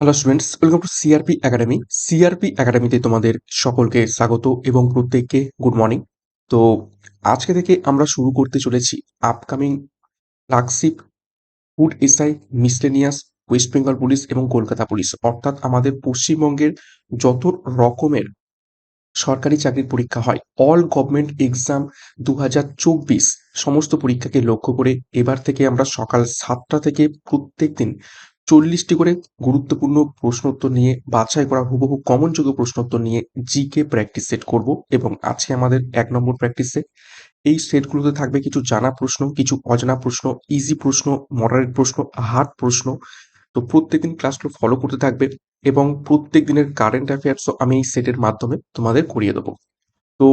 Hello students welcome to CRP academy CRP একাডেমিতে তোমাদের সকলকে স্বাগত এবং প্রত্যেককে গুড মর্নিং তো আজকে থেকে আমরা শুরু করতে চলেছি upcoming flagship food SI miscellaneous West Bengal police এবং কলকাতা পুলিশ অর্থাৎ আমাদের পশ্চিমবঙ্গের যত রকমের সরকারি চাকরির পরীক্ষা হয় অল গভর্নমেন্ট এক্সাম দু হাজার চব্বিশ সমস্ত পরীক্ষাকে লক্ষ্য করে এবার থেকে আমরা সকাল সাতটা থেকে প্রত্যেক দিন চল্লিশটি করে গুরুত্বপূর্ণ প্রশ্নোত্তর নিয়ে, বাছাই করা হুবহু কমন যোগ্য প্রশ্নোত্তর নিয়ে জিকে প্র্যাকটিস সেট করব এবং আছে আমাদের এক নম্বর প্র্যাকটিস এই সেটগুলোতে থাকবে কিছু জানা প্রশ্ন, কিছু অজানা প্রশ্ন ইজি প্রশ্ন মডারেট প্রশ্ন হার্ড প্রশ্ন। তো প্রত্যেকদিন ক্লাসগুলো ফলো করতে থাকবে এবং প্রত্যেক দিনের কারেন্ট অ্যাফেয়ার্সও আমি এই সেটের মাধ্যমে তোমাদের করিয়ে দেবো। তো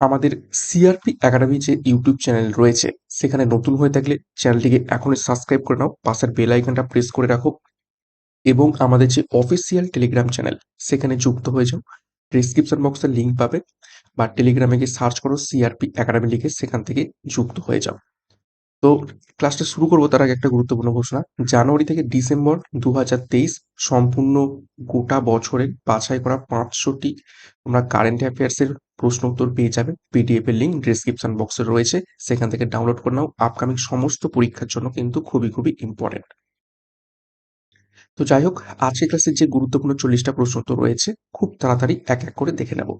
আমাদের সিআরপি একাডেমি যে ইউটিউব চ্যানেল রয়েছে, সেখানে নতুন হয়ে থাকলে চ্যানেলটিকে এখনই সাবস্ক্রাইব করে নাও, পাশের বেল আইকনটা প্রেস করে রাখো এবং আমাদের যে অফিসিয়াল টেলিগ্রাম চ্যানেল সেখানে যুক্ত হয়ে যাও। ডিসক্রিপশন বক্সের লিঙ্ক পাবে বা টেলিগ্রামে গিয়ে সার্চ করো সিআরপি একাডেমি লিখে সেখান থেকে যুক্ত হয়ে যাও। তো ক্লাসটা শুরু করব তার আগে একটা গুরুত্বপূর্ণ ঘোষণা। জানুয়ারি থেকে ডিসেম্বর দু হাজার তেইশ সম্পূর্ণ গোটা বছরের বাছাই করা পাঁচশোটি তোমরা কারেন্ট অ্যাফেয়ার্সের প্রশ্ন উত্তর পেয়ে যাবে পিডিএফ এর লিঙ্ক ডিসক্রিপশন বক্সে রয়েছে। সেখান থেকে ডাউনলোড করে নাও। আপকামিং সমস্ত পরীক্ষার জন্য কিন্তু খুবই খুবই ইম্পর্টেন্ট তো যাই হোক, আজকের ক্লাসে যে গুরুত্বপূর্ণ চল্লিশটা প্রশ্ন উত্তর রয়েছে, খুব তাড়াতাড়ি এক এক করে দেখে নেব।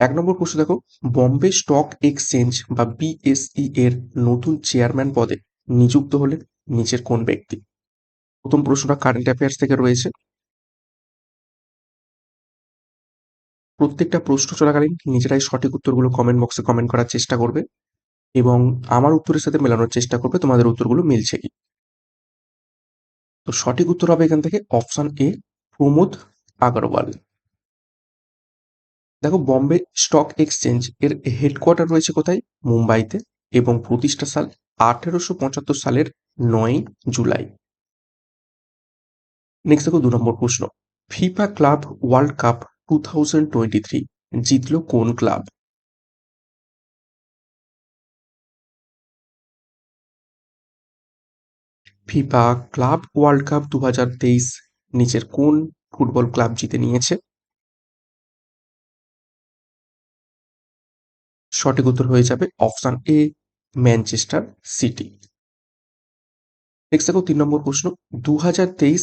এক নম্বর প্রশ্ন দেখো বম্বে স্টক এক্সচেঞ্জ বা বিএসই এর নতুন চেয়ারম্যান পদে নিযুক্ত হলে নিচের কোন ব্যক্তি? প্রথম প্রশ্নটা কারেন্ট অ্যাফেয়ার্স থেকে রয়েছে। প্রত্যেকটা প্রশ্ন চলাকালীন নিজেরাই সঠিক উত্তরগুলো কমেন্ট বক্সে কমেন্ট করার চেষ্টা করবে এবং আমার উত্তরের সাথে মেলানোর চেষ্টা করবে, তোমাদের উত্তরগুলো মিলছে কি? তো সঠিক উত্তর হবে এখান থেকে অপশন এ প্রমোদ আগরওয়াল। দেখো বম্বে স্টক এক্সচেঞ্জ এর হেডকোয়ার্টার রয়েছে কোথায়? মুম্বাইতে এবং প্রতিষ্ঠা সাল আঠেরোশো পঁচাত্তর সালের নয় জুলাই। নেক্সট দেখো, দু নম্বর প্রশ্ন। FIFA Club World Cup two thousand twenty three জিতল কোন ক্লাব? ফিফা ক্লাব ওয়ার্ল্ড কাপ দু হাজার তেইশ নিচের কোন ফুটবল ক্লাব জিতে নিয়েছে? সঠিক উত্তর হয়ে যাবে option A, Manchester City. Next দেখো তিন নম্বর প্রশ্ন। দু হাজার তেইশ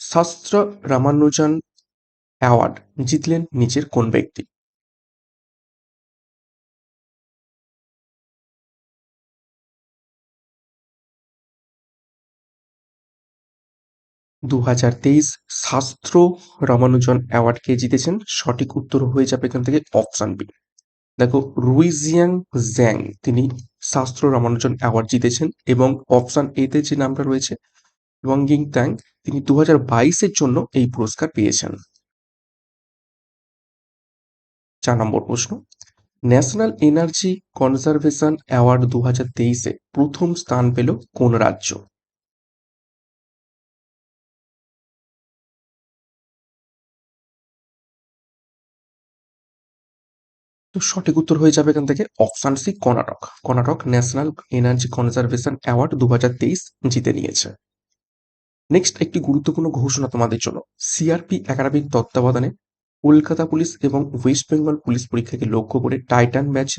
শাস্ত্র রামানুজন অ্যাওয়ার্ড জিতলেন নিচের কোন ব্যক্তি? দু হাজার তেইশ শাস্ত্র রামানুজন অ্যাওয়ার্ড কে জিতেছেন? সঠিক উত্তর হয়ে যাবে এখান থেকে অপশন বি। দেখো, রুইজিয়াং জ্যাং, তিনি শাস্ত্র রামানুজন অ্যাওয়ার্ড জিতেছেন এবং অপশন এতে যে নামটা রয়েছে ওয়াঙ্গিং ট্যাং তিনি দু হাজার বাইশের জন্য এই পুরস্কার পেয়েছেন। চার নম্বর প্রশ্ন। ন্যাশনাল এনার্জি কনজারভেশন অ্যাওয়ার্ড দু হাজার তেইশে প্রথম স্থান পেল কোন রাজ্য? তো সঠিক উত্তর হয়ে যাবে এখান থেকে option C, Karnataka. Karnataka National Energy Conservation Award দু হাজার তেইশ জিতে নিয়েছে। নেক্সট একটি গুরুত্বপূর্ণ ঘোষণা তোমাদের জন্য। সিআরপি একাডেমির তত্ত্বাবধানে কলকাতা পুলিশ এবং ওয়েস্ট বেঙ্গল পুলিশ পরীক্ষাকে লক্ষ্য করে টাইটান ব্যাচ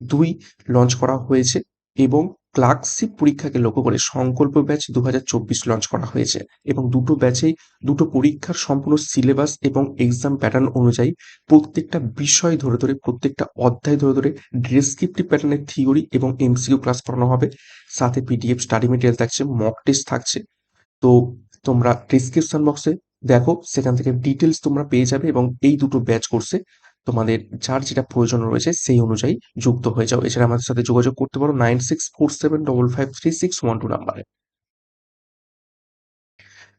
দুই লঞ্চ করা হয়েছে এবং ক্লার্কশিপ পরীক্ষাকে লক্ষ্য করে সংকল্প ব্যাচ দু হাজার চব্বিশ লঞ্চ করা হয়েছে এবং দুটো ব্যাচেই দুটো পরীক্ষার সম্পূর্ণ সিলেবাস এবং এক্সাম প্যাটার্ন অনুযায়ী প্রত্যেকটা বিষয় ধরে ধরে, প্রত্যেকটা অধ্যায় ধরে ধরে ডেসক্রিপটিভ প্যাটার্নের থিওরি এবং এমসিকিউ ক্লাস করানো হবে। সাথে পিডিএফ স্টাডি মেটেরিয়াল থাকছে মক টেস্ট থাকছে। তো তোমরা ডিসক্রিপশন বক্সে দেখো, সেখান থেকে ডিটেলস তোমরা পেয়ে যাবে এবং এই দুটো ব্যাচ কোর্সে তোমাদের যার যেটা প্রয়োজন রয়েছে সেই অনুযায়ী যুক্ত হয়ে যাও। এছাড়া আমাদের সাথে যোগাযোগ করতে পারো nine six four seven double five three six one two নাম্বারে।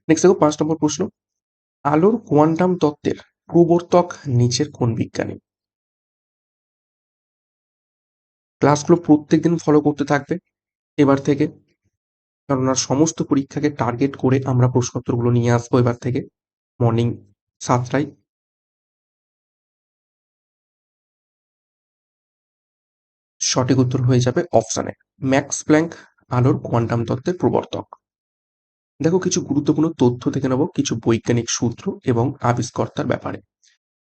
নেক্সট দেখো, পাঁচ নম্বর প্রশ্ন। আলোর কোয়ান্টাম তত্ত্বের প্রবর্তক নিচের কোন বিজ্ঞানী? ক্লাসগুলো প্রত্যেকদিন ফলো করতে থাকবে। এবার থেকে কেননা সমস্ত পরীক্ষাকে টার্গেট করে আমরা প্রশ্নোত্তরগুলো নিয়ে আসব এবার থেকে। মর্নিং সাতটায়। সঠিক উত্তর হয়ে যাবে অপশানে ম্যাক্স প্ল্যাঙ্ক আলোর কোয়ান্টাম তত্ত্বের প্রবর্তক। দেখো কিছু গুরুত্বপূর্ণ তথ্য দেখে নেব, কিছু বৈজ্ঞানিক সূত্র এবং আবিষ্কর্তার ব্যাপারে।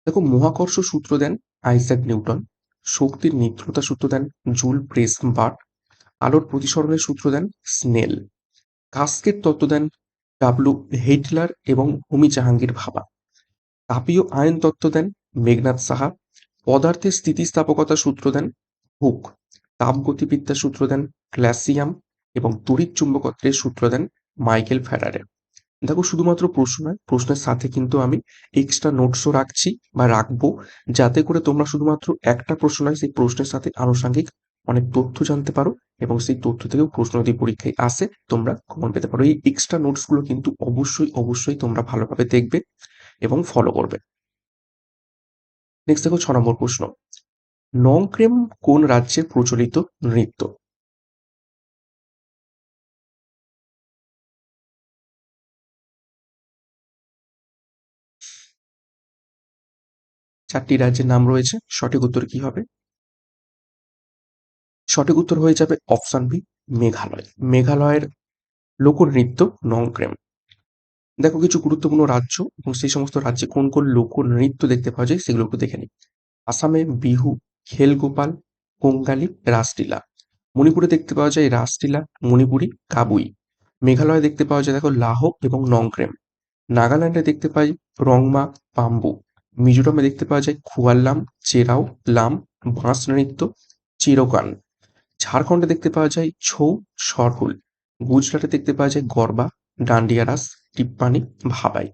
দেখো মহাকর্ষ সূত্র দেন আইজ্যাক নিউটন, শক্তির নিত্রতা সূত্র দেন জুল প্রেস বার্ট আলোর প্রতিসরণের সূত্র দেন স্নেল। কাস্কের তত্ত্ব দেন ডাব্লু হিটলার এবং হুমি জাহাঙ্গীর ভাবা। তাপীয় আয়ন তত্ত্ব দেন মেঘনাথ সাহা। পদার্থের স্থিতিস্থাপকতা সূত্র দেন হুক। তাপগতিবিদ্যা সূত্র দেন ক্ল্যাসিয়াম এবং তড়িৎ চুম্বকত্বের সূত্র দেন মাইকেল ফ্যারাডে দেখো, শুধুমাত্র প্রশ্ন নয়, প্রশ্নের সাথে কিন্তু আমি এক্সট্রা নোটসও রাখছি বা রাখব, যাতে করে তোমরা শুধুমাত্র একটা প্রশ্ন নয়, সেই প্রশ্নের সাথে আনুষঙ্গিক অনেক তথ্য জানতে পারো এবং সেই তথ্য থেকেও প্রশ্ন যদি পরীক্ষায় আসে, তোমরা কমন পেতে পারো। এই এক্সট্রা নোটসগুলো কিন্তু অবশ্যই অবশ্যই তোমরা ভালোভাবে দেখবে এবং ফলো করবে। নেক্সট দেখো ছ নম্বর প্রশ্ন। নংক্রেম কোন রাজ্যের প্রচলিত নৃত্য? চারটি রাজ্যের নাম রয়েছে, সঠিক উত্তর কি হবে? সঠিক উত্তর হয়ে যাবে অপশন বি, মেঘালয়। মেঘালয়ের লোকনৃত্য নংক্রেম। দেখো কিছু গুরুত্বপূর্ণ রাজ্য এবং সেই সমস্ত রাজ্যে কোন কোন লোকনৃত্য দেখতে পাওয়া যায় সেগুলো একটু দেখে নিই। আসামে বিহু, খেলগোপাল কোঙ্গালি রাসলীলা। মণিপুরে দেখতে পাওয়া যায় রাসলীলা, মণিপুরি, কাবুই। মেঘালয়ে দেখতে পাওয়া যায় দেখো লাহ এবং নংক্রেম। নাগাল্যান্ডে দেখতে পাই রংমা, পাম্বু। মিজোরামে দেখতে পাওয়া যায় খুয়াল্লাম, চেরাও, লাম, বাঁশ নৃত্য, চিরকান। ঝাড়খণ্ডে দেখতে পাওয়া যায় ছৌ সরহুল গুজরাটে দেখতে পাওয়া যায় গরবা ডান্ডিয়ারাস টিপ্পানি, ভাবাই।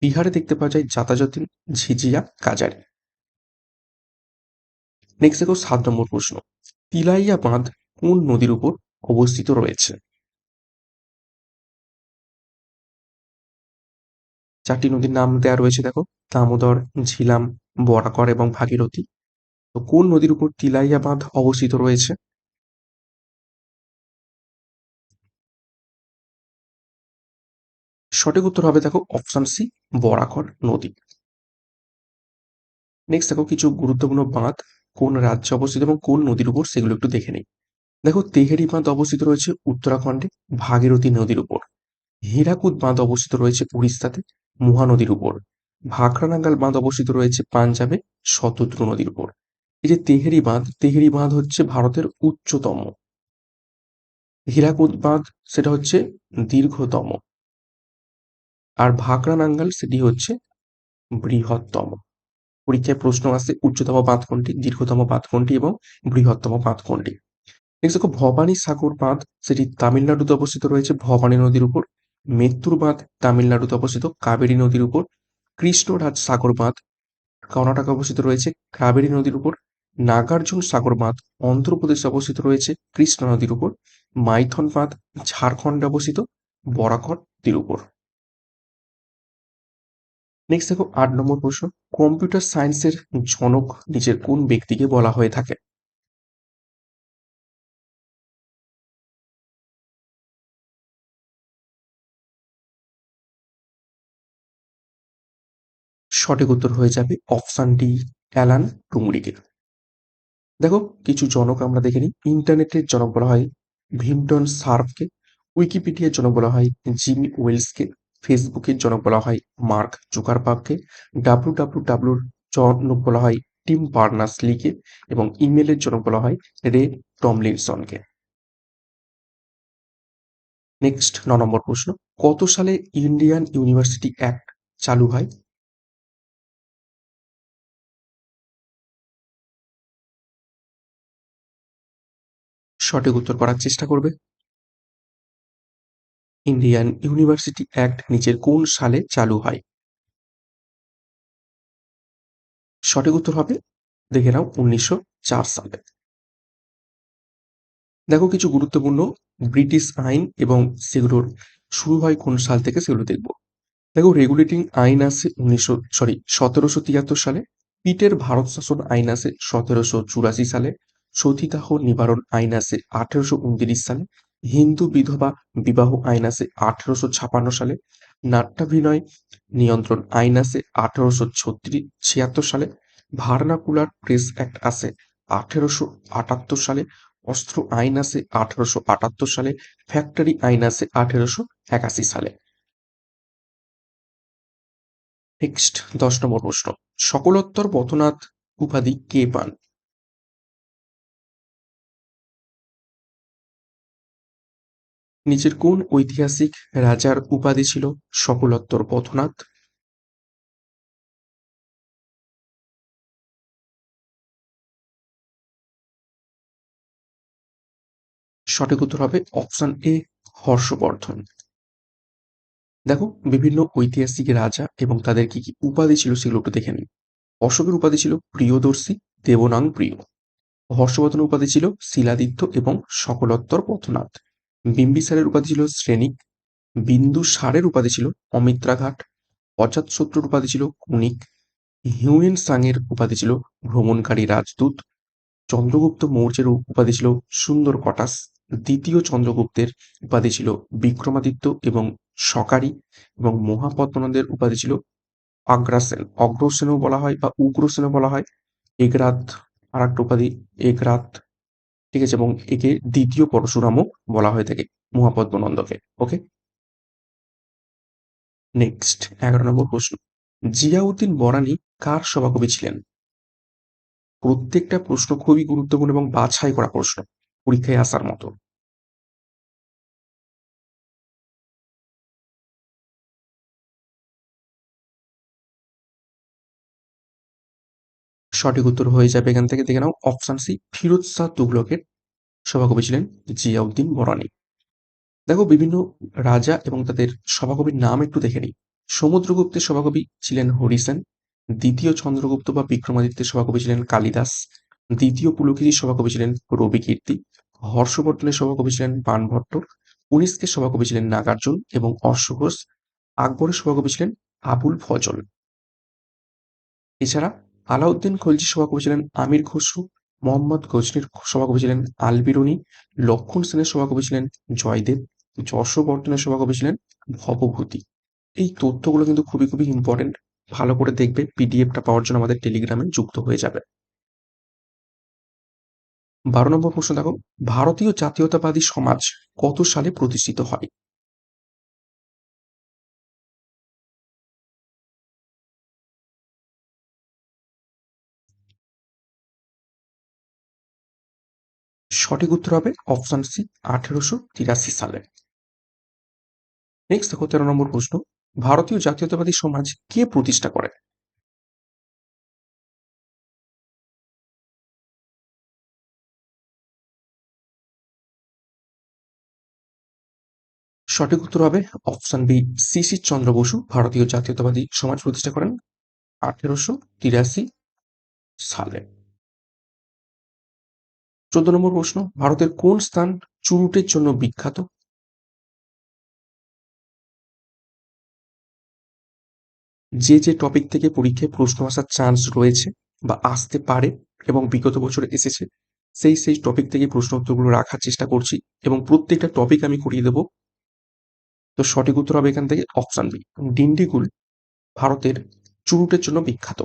বিহারে দেখতে পাওয়া যায় যাতাযাতিন ঝিঝিয়া, কাজারি। নেক্সট দেখো সাত নম্বর প্রশ্ন। তিলাইয়া বাঁধ কোন নদীর উপর অবস্থিত রয়েছে? চারটি নদীর নাম দেওয়া রয়েছে দেখো। দামোদর, ঝিলাম, বরাকর এবং ভাগীরথী। তো কোন নদীর উপর তিলাইয়া বাঁধ অবস্থিত রয়েছে? সঠিক উত্তর হবে দেখো অপশন সি বরাকর নদী। নেক্সট দেখো কিছু গুরুত্বপূর্ণ বাঁধ, কোন রাজ্যে অবস্থিত এবং কোন নদীর উপর সেগুলো একটু দেখে নেই। দেখো তেহেরি বাঁধ অবস্থিত রয়েছে উত্তরাখণ্ডে, ভাগীরথী নদীর উপর। হীরাকুদ বাঁধ অবস্থিত রয়েছে উড়িষ্যাতে মহানদীর উপর। ভাখরানাঙ্গাল বাঁধ অবস্থিত রয়েছে পাঞ্জাবে, শতদ্রু নদীর উপর। এই যে তেহেরি বাঁধ তেহেরি বাঁধ হচ্ছে ভারতের উচ্চতম। হীরাকুদ বাঁধ, সেটা হচ্ছে দীর্ঘতম। আর ভাখরানাঙ্গাল সেটি হচ্ছে বৃহত্তম। পরীক্ষায় প্রশ্ন আসে উচ্চতম বাঁধ কোনটি, দীর্ঘতম বাঁধ কোনটি এবং বৃহত্তম বাঁধ কোনটি। নেক্সট দেখো ভবানী সাগর বাঁধ সেটি তামিলনাড়ুতে অবস্থিত রয়েছে ভবানী নদীর উপর। মেত্তুর বাঁধ তামিলনাড়ুতে অবস্থিত, কাবেরী নদীর উপর। কৃষ্ণরাজ সাগর বাঁধ কর্ণাটকে অবস্থিত রয়েছে, কাবেরী নদীর উপর। নাগার্জুন সাগর বাঁধ অন্ধ্রপ্রদেশে অবস্থিত রয়েছে, কৃষ্ণা নদীর উপর। মাইথন বাঁধ ঝাড়খণ্ডে অবস্থিত, বরাকর নদীর উপর। নেক্সট দেখো আট নম্বর প্রশ্ন কম্পিউটার সায়েন্সের জনক নিজের কোন ব্যক্তিকে বলা হয়ে থাকে? সঠিক উত্তর হয়ে যাবে অপশন ডি অ্যালান টুমরিকে। দেখো, কিছু জনক আমরা দেখে নিই। ইন্টারনেটের জনক বলা হয় ভিমটন সার্ফকে, উইকিপিডিয়ার জনক বলা হয় জিমি ওয়েলসকে। ফেসবুকের জনক বলা হয় মার্ক জুকারবার্গকে ডাব্লু ডাব্লু ডাব্লুর জনক বলা হয় টিম বার্নাস লিকে এবং ইমেলের জনক বলা হয় রে টমলিনসনকে। নেক্সট ন নম্বর প্রশ্ন, কত সালে ইন্ডিয়ান ইউনিভার্সিটি অ্যাক্ট চালু হয়? সঠিক উত্তর করার চেষ্টা করবে। ইন্ডিয়ান ইউনিভার্সিটি অ্যাক্ট নিচের কোন সালে চালু হয়? সঠিক উত্তর হবে, দেখে নাও, উনিশশো সালে। দেখো কিছু গুরুত্বপূর্ণ ব্রিটিশ আইন এবং সেগুলোর শুরু হয় কোন সাল থেকে সেগুলো দেখব। দেখো রেগুলেটিং আইন আছে উনিশশো সরি সতেরোশো তিয়াত্তর সালে, পিটের ভারত শাসন আইন আছে সতেরোশো চুরাশি সালে সতীদাহ নিবারণ আইন আছে আঠেরোশো উনত্রিশ সালে হিন্দু বিধবা বিবাহ আইন আছে আঠেরোশো ছাপান্ন সালে, নাট্যাভিনয় নিয়ন্ত্রণ আইন আছে আঠেরোশো ছত্রিশ, ছিয়াত্তর সালে, ভার্নাকুলার প্রেস অ্যাক্ট আছে আঠেরোশো আটাত্তর সালে, অস্ত্র আইন আছে আঠারোশো আটাত্তর সালে, ফ্যাক্টরি আইন আছে আঠেরোশো একাশি সালে। নেক্সট, দশ নম্বর প্রশ্ন। সকলোত্তর পথনাথ উপাধি কে পান? নিচের কোন ঐতিহাসিক রাজার উপাধি ছিল? সকলোত্তর পথনাথ। সঠিক উত্তর হবে অপশন এ, হর্ষবর্ধন। দেখো, বিভিন্ন ঐতিহাসিক রাজা এবং তাদের কি কি উপাধি ছিল সেগুলো একটু দেখে নিই। অশোকের উপাধি ছিল প্রিয়দর্শী, দেবনাং প্রিয়। হর্ষবর্ধন উপাধি ছিল শিলাদিত্য এবং সকলোত্তর পথনাথ। বিম্বিসারের উপাধি ছিল শ্রেণিক বিন্দুসারের উপাধি ছিল অমিত্রাঘাট অজাতশত্রুর উপাধি ছিল কুণিক হিউয়েন সাংয়ের উপাধি ছিল ভ্রমণকারী রাজদূত, চন্দ্রগুপ্ত মৌর্যের উপাধি ছিল সুন্দর কটাস দ্বিতীয় চন্দ্রগুপ্তের উপাধি ছিল বিক্রমাদিত্য এবং সকারি এবং মহাপদ্মনন্দের উপাধি ছিল আগ্রাসেন। অগ্রসেনও বলা হয় বা উগ্রসেনও বলা হয়। এগরাত আর একটা উপাধি এগরাত ঠিক আছে? এবং একে দ্বিতীয় পরশুরামও বলা হয়ে থাকে মহাপদ্মনন্দকে। ওকে? নেক্সট, এগারো নম্বর প্রশ্ন। জিয়াউদ্দিন বরানি কার সভাকবি ছিলেন? প্রত্যেকটা প্রশ্ন খুবই গুরুত্বপূর্ণ এবং বাছাই করা প্রশ্ন পরীক্ষায় আসার মতো। সঠিক উত্তর হয়ে যাবে এখান থেকে, দেখে নাও অপশন সি ফিরোজ শাহ তুগলকের সভাকবি ছিলেন জিয়াউদ্দিন বরানি দেখো, বিভিন্ন রাজা এবং তাদের সভাকবির নাম একটু দেখে নিই। সমুদ্রগুপ্তের সভাকবি ছিলেন হরিসেন দ্বিতীয় চন্দ্রগুপ্ত বা বিক্রমাদিত্যের সভাকবি ছিলেন কালিদাস, দ্বিতীয় পুলকেশীর সভাকবি ছিলেন রবি কীর্তি, হর্ষবর্ধনের সভাকবি ছিলেন বানভট্ট উনিশকের সভাকবি ছিলেন নাগার্জুন এবং অশ্বঘোষ, আকবরের সভাকবি ছিলেন আবুল ফজল। এছাড়া আলাউদ্দিন খলজির সভাকবি ছিলেন আমির খসরু, মোহাম্মদ গজনির সভাকবি ছিলেন আলবিরুনি লক্ষণ সেনের সভাকবি ছিলেন জয়দেব যশবর্ধনের সভাকবি ছিলেন ভবভূতি। এই তথ্যগুলো কিন্তু খুবই খুবই ইম্পর্টেন্ট ভালো করে দেখবে পিডিএফটা পাওয়ার জন্য আমাদের টেলিগ্রামে যুক্ত হয়ে যাবে। বারো নম্বর প্রশ্ন দেখো, ভারতীয় জাতীয়তাবাদী সমাজ কত সালে প্রতিষ্ঠিত হয়? সঠিক উত্তর হবে অপশন সি, আঠেরোশো তিরাশি সালে। নেক্সট দেখো, তেরো নম্বর প্রশ্ন। ভারতীয় জাতীয়তাবাদী সমাজ কে প্রতিষ্ঠা করে? সঠিক উত্তর হবে option B, C C Chandra Basu, ভারতীয় জাতীয়তাবাদী সমাজ প্রতিষ্ঠা করেন আঠেরোশো তিরাশি সালে। চোদ্দ নম্বর প্রশ্ন, ভারতের কোন স্থান চুরুটের জন্য বিখ্যাত? যে যে টপিক থেকে পরীক্ষায় প্রশ্ন আসার চান্স রয়েছে বা আসতে পারে এবং বিগত বছরে এসেছে, সেই সেই টপিক থেকে প্রশ্ন উত্তরগুলো রাখার চেষ্টা করছি এবং প্রত্যেকটা টপিক আমি করিয়ে দেবো। তো সঠিক উত্তর হবে এখান থেকে অপশান বি, ডিন্ডিগুল, ভারতের চুরুটের জন্য বিখ্যাত।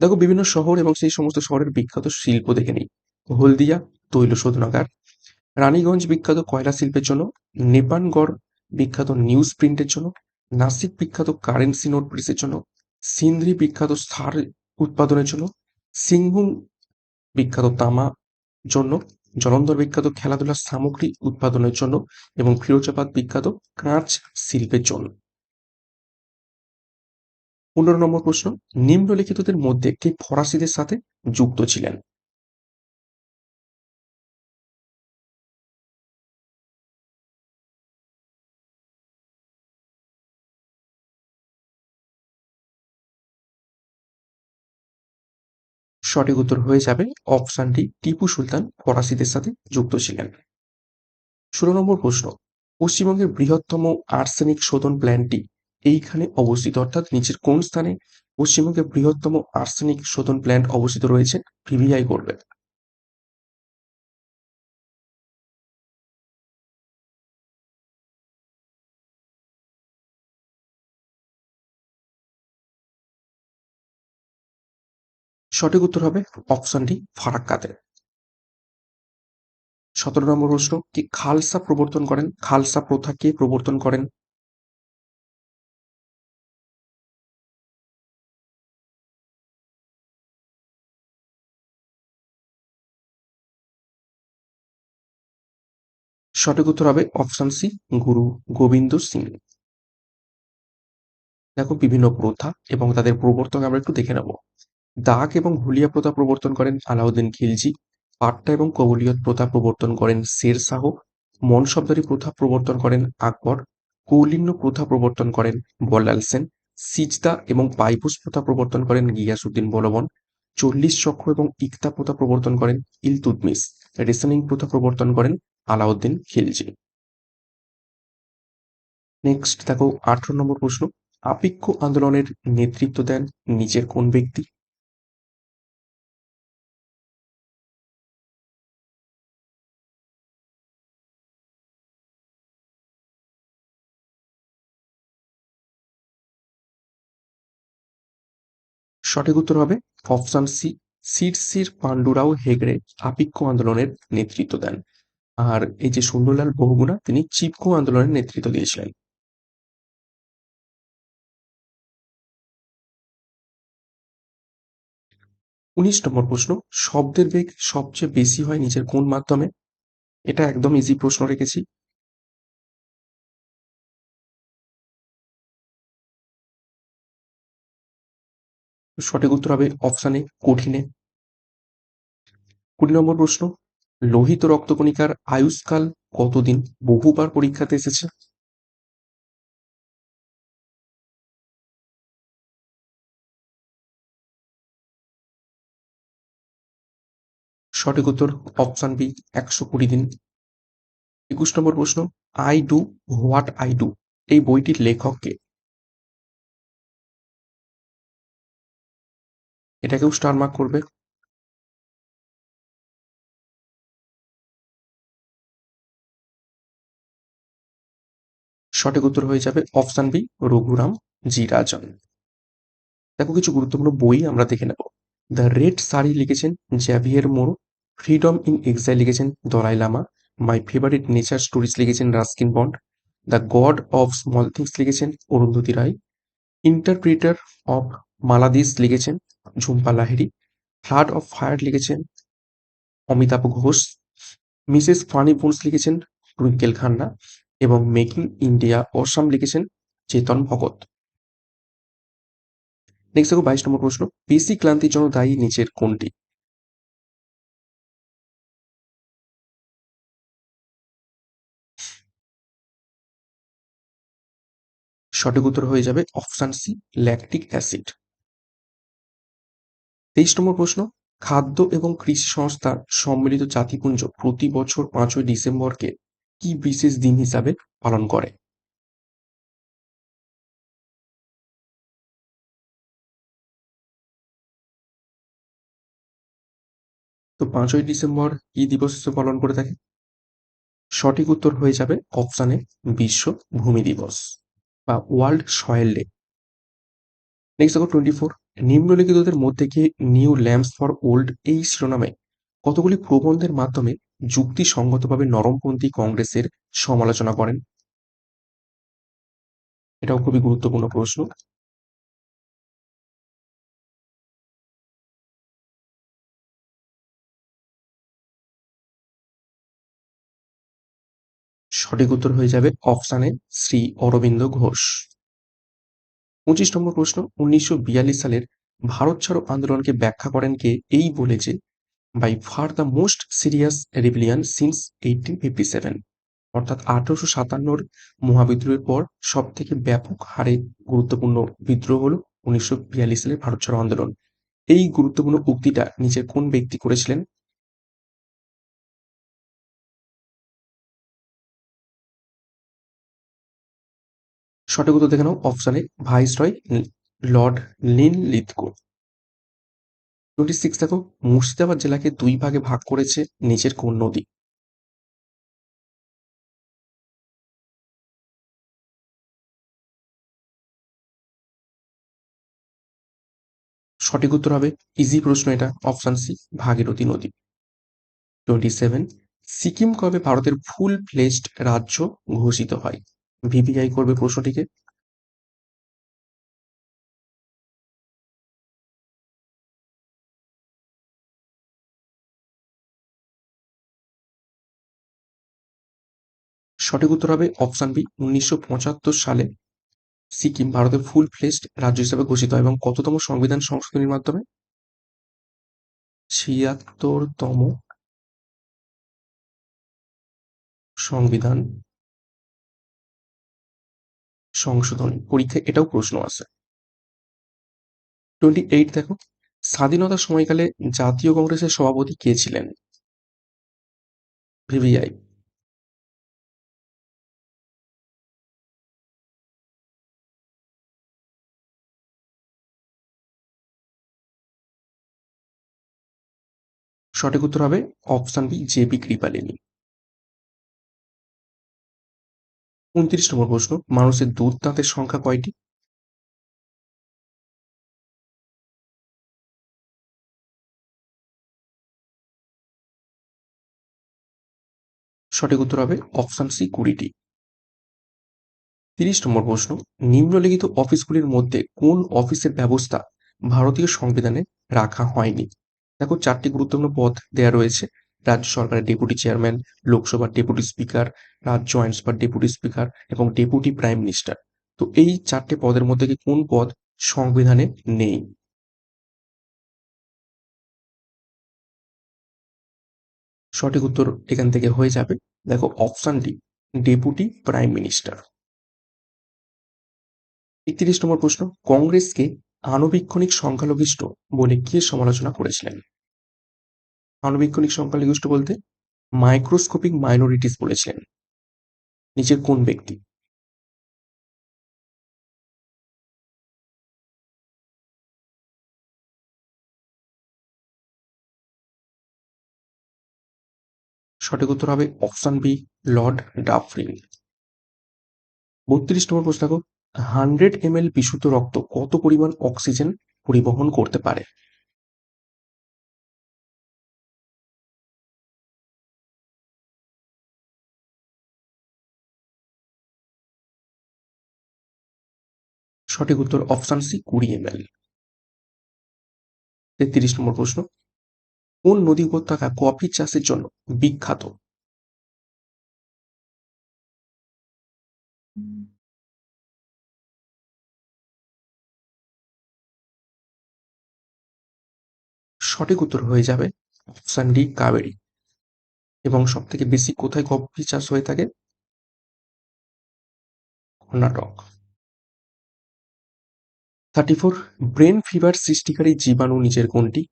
দেখো, বিভিন্ন শহর এবং সেই সমস্ত শহরের বিখ্যাত শিল্প দেখে নিই। হলদিয়া, তৈল শোধনাগার। রানীগঞ্জ বিখ্যাত কয়লা শিল্পের জন্য। নেপানগড় বিখ্যাত নিউজ প্রিন্টের জন্য। নাসিক বিখ্যাত কারেন্সি নোট প্রেসের জন্য। সিন্ধ্রি বিখ্যাত সার উৎপাদনের জন্য। সিংভূম বিখ্যাত তামা জন্য। জলন্ধর বিখ্যাত খেলাধুলার সামগ্রী উৎপাদনের জন্য এবং ফিরোজাবাদ বিখ্যাত কাঁচ শিল্পের জন্য। পনেরো নম্বর প্রশ্ন। নিম্নলিখিতদের মধ্যে কে ফরাসিদের সাথে যুক্ত ছিলেন? সঠিক উত্তর হয়ে যাবে অপশানটি টিপু সুলতান ফরাসিদের সাথে যুক্ত ছিলেন। ষোলো নম্বর প্রশ্ন, পশ্চিমবঙ্গের বৃহত্তম আর্সেনিক শোধন প্ল্যান্টটি এইখানে অবস্থিত? অর্থাৎ নিচের কোন স্থানে পশ্চিমবঙ্গের বৃহত্তম আর্সেনিক শোধন প্ল্যান্ট অবস্থিত রয়েছে? ভিভিআই করবে। সঠিক উত্তর হবে অপশনটি ফারাক্কাতে। সতেরো নম্বর প্রশ্ন, কি খালসা প্রবর্তন করেন? খালসা প্রথা কে প্রবর্তন করেন? সঠিক উত্তর হবে অপশন সি গুরু গোবিন্দ সিং। দেখো বিভিন্ন প্রথা এবং তাদের প্রবর্তন আমরা একটু দেখে নেব। দাগ এবং হুলিয়া প্রথা প্রবর্তন করেন আলাউদ্দিন খিলজি, পাট্টা এবং কবলিয়ত প্রথা প্রবর্তন করেন শের শাহ, মন মনসবদারি প্রথা প্রবর্তন করেন আকবর, কৌলিন্য প্রথা প্রবর্তন করেন বল্লাল সেন, সিজদা এবং পাইপুস প্রথা প্রবর্তন করেন গিয়াসুদ্দিন বলবন, চল্লিশ চক্র এবং ইকতা প্রথা প্রবর্তন করেন ইলতুদমিস রেশনিং প্রথা প্রবর্তন করেন আলাউদ্দিন খিলজি। নেক্সট দেখো, আঠারো নম্বর প্রশ্ন, আপেক্ষ আন্দোলনের নেতৃত্ব দেন নিচের কোন ব্যক্তি? সঠিক উত্তর হবে অপশন সি, সিরসির পাণ্ডুরাও হেগড়ে আপেক্ষ আন্দোলনের নেতৃত্ব দেন। আর এই যে সুন্দরলাল বহুগুণা, তিনি চিপকো আন্দোলনের নেতৃত্ব দিয়েছিলেন। উনিশ নম্বর প্রশ্ন, শব্দের বেগ সবচেয়ে বেশি হয় নিচের কোন মাধ্যমে? এটা একদম ইজি প্রশ্ন রেখেছি। সঠিক উত্তর হবে অপশানে কঠিনে। কুড়ি নম্বর প্রশ্ন, লোহিত রক্তকণিকার আয়ুষ্কাল কতদিন? বহুবার পরীক্ষাতে এসেছে। সঠিক উত্তর অপশান বি একশো কুড়ি দিন। একুশ নম্বর প্রশ্ন I do what I do এই বইটির লেখককে এটাকেও স্টার মার্ক করবে। সঠিক উত্তর হয়ে যাবে option B Raghuram G Rajan দেখো কিছু গুরুত্বপূর্ণ বই আমরা দেখে নেব। দ্য রেড শাড়ি লিখেছেন Javier Moro freedom in exile লিখেছেন Dalai Lama my favourite nature stories লিখেছেন Ruskin Bond the god of small things লিখেছেন Arundhati Roy interpreter of maladies লিখেছেন Jhumpa Lahiri flood of fire লিখেছেন Amitav Ghosh, Mrs funny bones লিখেছেন টুইঙ্কেল খান্না এবং making India awesome লিখেছেন চেতন Bhagat next দেখো বাইশ নম্বর প্রশ্ন, বেশি ক্লান্তির জন্য দায়ী নিচের কোনটি? সঠিক উত্তর হয়ে যাবে অপশান সি, ল্যাকটিক অ্যাসিড। তেইশ নম্বর প্রশ্ন, খাদ্য এবং কৃষি সংস্থার সম্মিলিত জাতিপুঞ্জ প্রতি বছর পাঁচই ডিসেম্বরকে কি বিশেষ দিন হিসাবে পালন করে? তো পাঁচই ডিসেম্বর কি দিবস হিসেবে পালন করে থাকে? সঠিক উত্তর হয়ে যাবে অপশানে বিশ্ব ভূমি দিবস বা ওয়ার্ল্ড সয়েল ডে। নেক্সট দেখো টোয়েন্টি ফোর নিম্নলিখিতদের মধ্যে কি নিউ ল্যাম্পস ফর ওল্ড এই শিরোনামে কতগুলি প্রবন্ধের মাধ্যমে যুক্তিসঙ্গতভাবে নরমপন্থী কংগ্রেসের সমালোচনা করেন? এটাও খুবই গুরুত্বপূর্ণ প্রশ্ন। সঠিক উত্তর হয়ে যাবে অপশানে শ্রী অরবিন্দ ঘোষ। পঁচিশ নম্বর প্রশ্ন, উনিশশো বিয়াল্লিশ সালের ভারত ছাড়ো আন্দোলনকে ব্যাখ্যা করেন কে? এই বলে যে by far the most serious rebellion since eighteen fifty seven অর্থাৎ আঠারোশো সাতান্নর মহাবিদ্রোহের পর সব থেকে ব্যাপক হারে গুরুত্বপূর্ণ বিদ্রোহ হল উনিশশো বিয়াল্লিশ সালের ভারত ছাড়ো আন্দোলন। এই গুরুত্বপূর্ণ উক্তিটা নিচের কোন ব্যক্তি করেছিলেন? সঠিক উত্তর দেখে নাও অপশানে viceroy lord Linlithgow twenty six দেখো, মুর্শিদাবাদ জেলাকে দুই ভাগে ভাগ করেছে নিচের কোন নদী? সঠিক উত্তর হবে ইজি প্রশ্ন এটা অপশান সি ভাগীরথী নদী। টোয়েন্টি সেভেন সিকিম কবে ভারতের ফুল ফ্লেজড রাজ্য ঘোষিত হয়? ভিভিআই করবে প্রশ্নটিকে সঠিক উত্তর হবে অপশন বি উনিশশো পঁচাত্তর সালে সিকিম ভারতের ফুল ফ্লেজড রাজ্য হিসেবে ঘোষিত এবং কততম সংবিধান সংশোধনীর মাধ্যমে? ছিয়াত্তরতম সংবিধান সংশোধনী পরীক্ষায় এটাও প্রশ্ন আছে। টোয়েন্টি এইট দেখো, স্বাধীনতার সময়কালে জাতীয় কংগ্রেসের সভাপতি কে ছিলেন? ভিভিআই সঠিক উত্তর হবে অপশন বি জেপি কৃপালিনী। উনত্রিশ নম্বর প্রশ্ন, মানুষের দুধ দাঁতের সংখ্যা কয়টি? সঠিক উত্তর হবে অপশন সি, কুড়িটি। তিরিশ নম্বর প্রশ্ন, নিম্নলিখিত অফিসগুলির মধ্যে কোন অফিসের ব্যবস্থা ভারতীয় সংবিধানে রাখা হয়নি? দেখো, চারটি গুরুত্বপূর্ণ পদ দেয়া রয়েছে। রাজ্য সরকারের ডেপুটি চেয়ারম্যান লোকসভার ডেপুটি স্পিকার রাজ্য আইনসভার ডেপুটি স্পিকার এবং ডেপুটি প্রাইম মিনিস্টার তো এই চারটে পদের মধ্যে কি কোন পদ সংবিধানে নেই? সঠিক উত্তর এখান থেকে হয়ে যাবে। দেখো option D deputy prime minister একত্রিশ নম্বর প্রশ্ন, কংগ্রেসকে আনুবীক্ষণিক সংখ্যালঘিষ্ঠ বলে কে সমালোচনা করেছিলেন? আনুবীক্ষণিক সংখ্যালঘিষ্ঠ বলতে মাইক্রোস্কোপিক মাইনরিটিস বলেছিলেন নিচের কোন ব্যক্তি? সঠিক উত্তর হবে অপশন বি লর্ড ডাফরিন বত্রিশ নম্বর প্রশ্ন হান্ড্রেড এম এল বিশুদ্ধ রক্ত কত পরিমাণ অক্সিজেন পরিবহন করতে পারে? সঠিক উত্তর অপশন সি কুড়ি এম এল তেত্রিশ নম্বর প্রশ্ন, কোন নদী উপত্যকা কফি চাষের জন্য বিখ্যাত? সঠিক উত্তর হয়ে যাবে অপশান ডি কাবেরি। এবং সব থেকে বেশি কোথায় কফি চাষ হয়ে থাকে? Karnataka. Thirty four brain fever সৃষ্টিকারী জীবাণু নিচের কোনটি?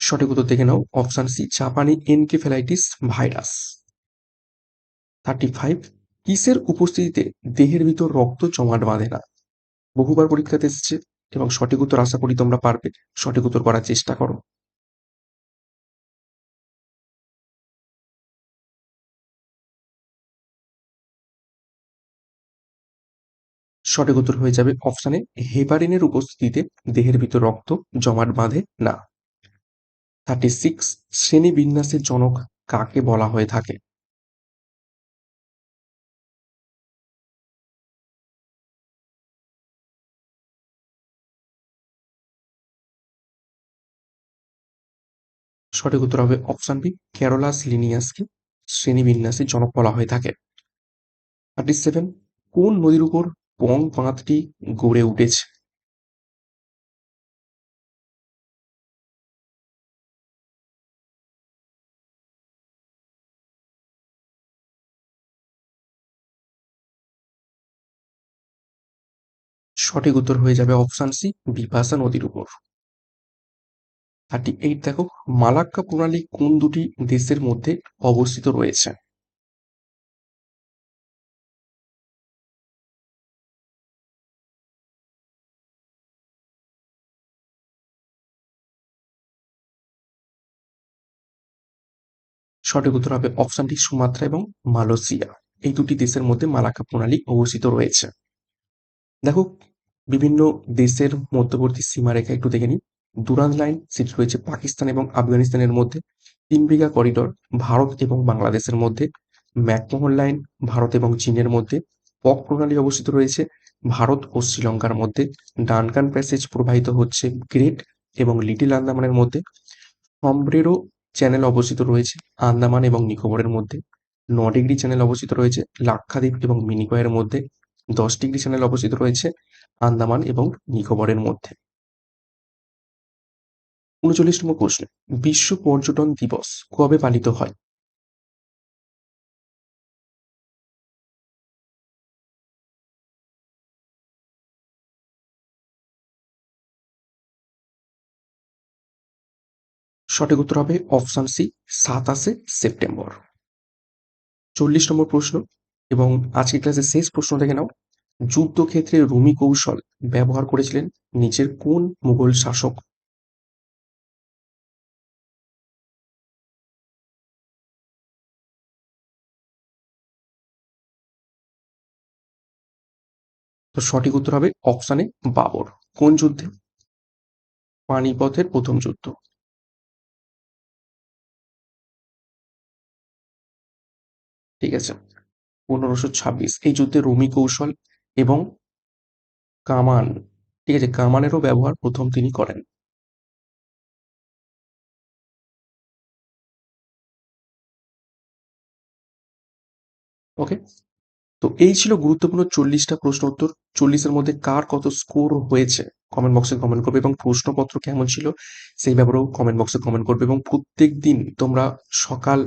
সঠিক উত্তর দেখে নাও। অপশন সি জাপানি এনকেফেলাইটিস ভাইরাস থার্টি ফাইভ কিসের উপস্থিতিতে দেহের ভিতর রক্ত জমাট বাঁধে না? বহুবার পরীক্ষাতে এসেছে এবং সঠিক উত্তর আশা করি তোমরা পারবে। সঠিক উত্তর করার চেষ্টা করো। সঠিক উত্তর হয়ে যাবে অপশানে হেপারিনের উপস্থিতিতে দেহের ভিতর রক্ত জমাট বাঁধে না। থার্টি সিক্স শ্রেণি বিন্যাসের জনক কাকে বলা হয়ে থাকে? সঠিক উত্তর হবে অপশন বি ক্যারোলাস লিনিয়াসকে শ্রেণি শ্রেণীবিন্যাসের জনক বলা হয়ে থাকে। থার্টি সেভেন কোন নদীর উপর পং বাঁধটি গড়ে উঠেছে? সঠিক উত্তর হয়ে যাবে অপশন সি বিপাশা নদীর উপর। থার্টি এইট দেখো, মালাক্কা প্রণালী কোন দুটি দেশের মধ্যে অবস্থিত রয়েছে? সঠিক উত্তর হবে অপশনটি সুমাত্রা এবং মালয়েশিয়া। এই দুটি দেশের মধ্যে মালাকা প্রণালী অবস্থিত রয়েছে। দেখো, বিভিন্ন দেশের মধ্যবর্তী সীমারেখা একটু দেখে নিই। দুরান লাইন সেটি রয়েছে পাকিস্তান এবং আফগানিস্তানের মধ্যে। তিন বিঘা করিডর ভারত এবং বাংলাদেশের মধ্যে। ম্যাকমোহন লাইন ভারত এবং চীনের মধ্যে। পক প্রণালী অবস্থিত রয়েছে ভারত ও শ্রীলঙ্কার মধ্যে। ডানকান প্যাসেজ প্রবাহিত হচ্ছে গ্রেট এবং লিটিল আন্দামানের মধ্যে। সম্ব্রেরো চ্যানেল অবস্থিত রয়েছে আন্দামান এবং নিকোবরের মধ্যে। ন ডিগ্রি চ্যানেল অবস্থিত রয়েছে লাক্ষাদ্বীপ এবং মিনিকয়ের মধ্যে। দশ ডিগ্রি চ্যানেল অবস্থিত রয়েছে আন্দামান এবং নিকোবরের মধ্যে। উনচল্লিশতম প্রশ্ন, বিশ্ব পর্যটন দিবস কবে পালিত হয়? সঠিক উত্তর হবে অপশন সি, সাতাশে সেপ্টেম্বর। চল্লিশ নম্বর প্রশ্ন, এবং আজকের ক্লাসের শেষ প্রশ্ন দেখে নাও। যুদ্ধক্ষেত্রে রুমি কৌশল ব্যবহার করেছিলেন নিচের কোন মুঘল শাসক? তো সঠিক উত্তর হবে অপশানে বাবর। কোন যুদ্ধে? পানিপথের প্রথম যুদ্ধ। ঠিক আছে? পনেরোশো ছাব্বিশ। এই যুদ্ধে রুমি কৌশল এবং কামান, ঠিক আছে, কামানেরও ব্যবহার প্রথম তিনি করেন। ওকে? তো এই ছিল গুরুত্বপূর্ণ চল্লিশটা প্রশ্ন উত্তর। চল্লিশের মধ্যে কার কত স্কোর হয়েছে? কমেন্ট বক্সে কমেন্ট করবে এবং প্রশ্নপত্র কেমন ছিল সেই ব্যাপারেও কমেন্ট বক্সে কমেন্ট করবে এবং প্রত্যেক দিন তোমরা সকাল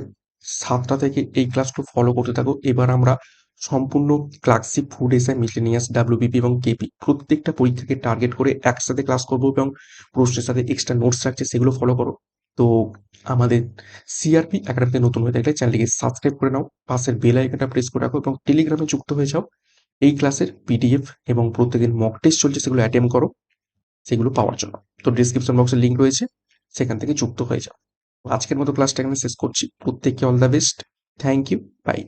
সাতটা থেকে এই ক্লাসগুলো ফলো করতে থাকো। এবার আমরা সম্পূর্ণ classic food SI miscellaneous WBP এবং কেপি প্রত্যেকটা পরীক্ষাকে টার্গেট করে একসাথে ক্লাস করব এবং প্রশ্নের সাথে এক্সট্রা নোটস রাখছে, সেগুলো ফলো করো। তো আমাদের সিআরপি একাডেমিতে নতুন হয়ে থাকলে চ্যানেলটিকে সাবস্ক্রাইব করে নাও, পাশের বেল আইকনটা প্রেস করে রাখো এবং টেলিগ্রামে যুক্ত হয়ে যাও। এই ক্লাসের পিডিএফ এবং প্রত্যেকদিন মক টেস্ট চলছে, সেগুলো অ্যাটেম্প করো, সেগুলো পাওয়ার জন্য। তো ডিসক্রিপশন বক্সে লিঙ্ক রয়েছে, সেখান থেকে যুক্ত হয়ে যাও। আজকের মতো ক্লাসটা এখানে শেষ করছি। প্রত্যেককে all the best thank you bye